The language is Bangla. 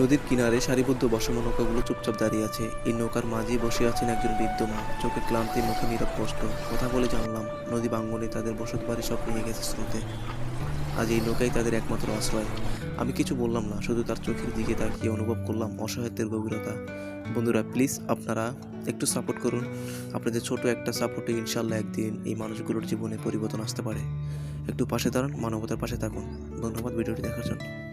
নদীর কিনারে সারিবদ্ধ বসানো নৌকাগুলো চুপচাপ দাঁড়িয়ে আছে। এই নৌকার মাঝে বসে আছেন একজন বৃদ্ধ মা। চোখে ক্লান্তি মুখে নীরব কষ্ট। কথা বলে জানলাম, নদী বাঙ্গনে তাদের বসত বাড়ি সব নিয়ে গেছে স্রোতে। আজ এই নৌকাই তাদের একমাত্র আশ্রয়। আমি কিছু বললাম না, শুধু তার চোখের দিকে তাকিয়ে অনুভব করলাম অসহায়ত্বের গভীরতা। বন্ধুরা প্লিজ আপনারা একটু সাপোর্ট করুন। আপনাদের ছোট একটা সাপোর্টে ইনশাল্লাহ একদিন এই মানুষগুলোর জীবনে পরিবর্তন আসতে পারে। একটু পাশে দাঁড়ান, মানবতার পাশে থাকুন। ধন্যবাদ ভিডিওটি দেখার জন্য।